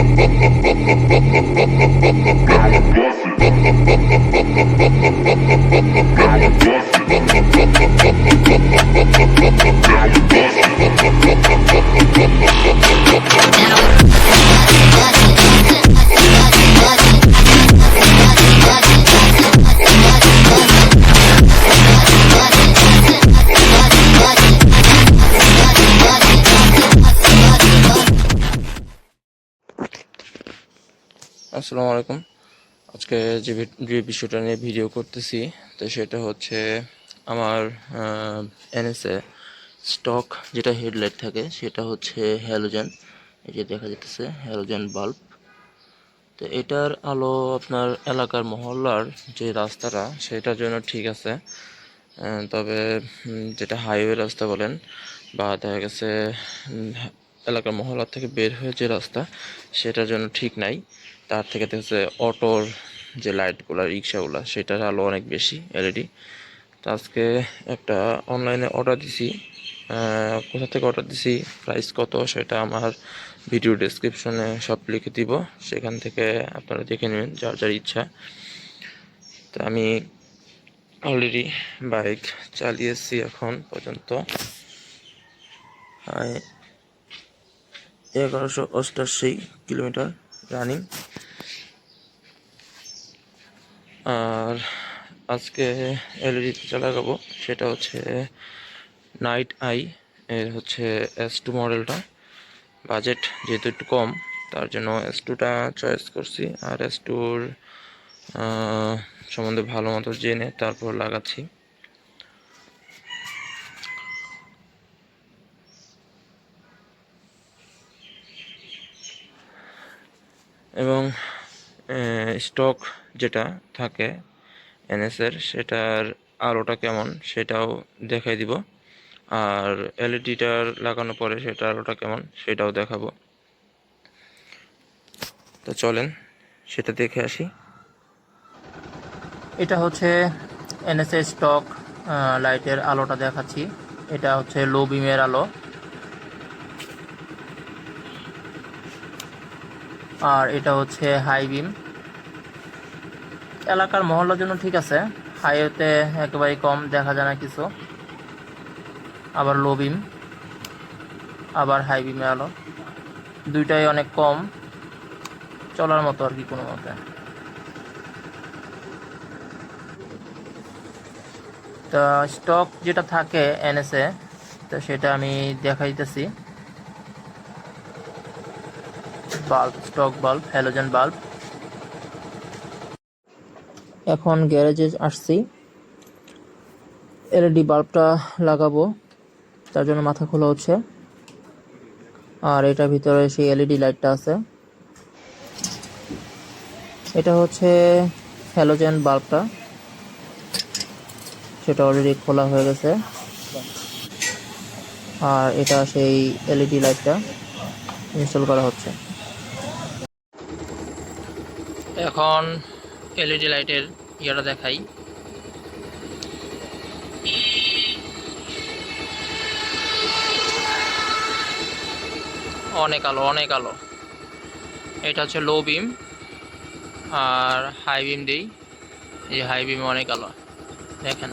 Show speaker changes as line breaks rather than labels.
Got a আসসালামু আলাইকুম। আজকে যে যে বিষয়টা নিয়ে ভিডিও করতেছি, তো সেটা হচ্ছে আমার এনএসএ স্টক যেটা হেডলাইট থাকে, সেটা হচ্ছে হ্যালোজেন এই যে দেখা যাচ্ছে হ্যালোজেন বাল্ব তো এটার আলো আপনার এলাকার মহল্লার যে রাস্তাটা, সেটার জন্য ঠিক আছে। তবে যেটা হাইওয়ে রাস্তা বলেন, বা দেখা গেছে এলাকার মহল্লা থেকে বের হয়ে যে রাস্তা, সেটার জন্য ঠিক নাই। তার থেকে দেখা যাচ্ছে অটোর যে লাইটগুলো, রিক্সাগুলো, সেটার আলো অনেক বেশি এলইডি তো আজকে একটা অনলাইনে অর্ডার দিছি। কোথা থেকে অর্ডার দিছি প্রাইস কত, সেটা আমার ভিডিও ডেসক্রিপশনে সব লিখে দিব। সেখান থেকে আপনারা দেখে নেবেন, যার যার ইচ্ছা। তো আমি অলরেডি বাইক চালিয়েছি এখন পর্যন্ত। এগারোশো অষ্টাশি কিলোমিটার রানিং। আর আজকে এলইডি যা লাগাবো সেটা হচ্ছে নাইট আই এর হচ্ছে এস টু মডেলটা। বাজেট যেহেতু একটু কম, তার জন্য এস টুটা চয়েস করছি। আর এস টুর সম্বন্ধে ভালো মতো জেনে তারপর লাগাচ্ছি। এবং স্টক যেটা থাকে এনএসের সেটার আলোটা কেমন সেটাও দেখাই দিব। আর এলইডিটার লাগানোর পরে সেটার আলোটা কেমন সেটাও দেখাবো। তো চলেন, সেটা দেখে আসি।
এটা হচ্ছে এনএসএ স্টক লাইটের আলোটা দেখাচ্ছি। এটা হচ্ছে লো বিমের আলো। আর এটা হচ্ছে হাই বিম এলাকার মহল্লার জন্য ঠিক আছে। হাইওয়েতে একেবারে কম দেখা যায় না কিছু। আবার লো বিম আবার হাই বিমের আলো। দুইটাই অনেক কম। চলার মতো আর কি কোনো মতে। তা স্টক যেটা থাকে এনএসএ তো সেটা আমি দেখাইতেছি। Bulb stock bulb halogen bulb এখন গ্যারেজে আসছি। এলইডি বাল্বটা লাগাবো, তার জন্য মাথা খোলা হচ্ছে। আর এটার ভিতরে সেই এলইডি লাইটটা আছে। এটা হচ্ছে হ্যালোজেন বাল্বটা সেটা অলরেডি খোলা হয়ে গেছে। আর এটা সেই এলইডি লাইটটা ইনস্টল করা হচ্ছে। এখন এলইডি লাইটের ইয়েটা দেখাই। অনেক আলো অনেক আলো। এটা হচ্ছে লো বিম আর হাই বিম দিই। এই হাই বিম অনেক আলো। দেখেন।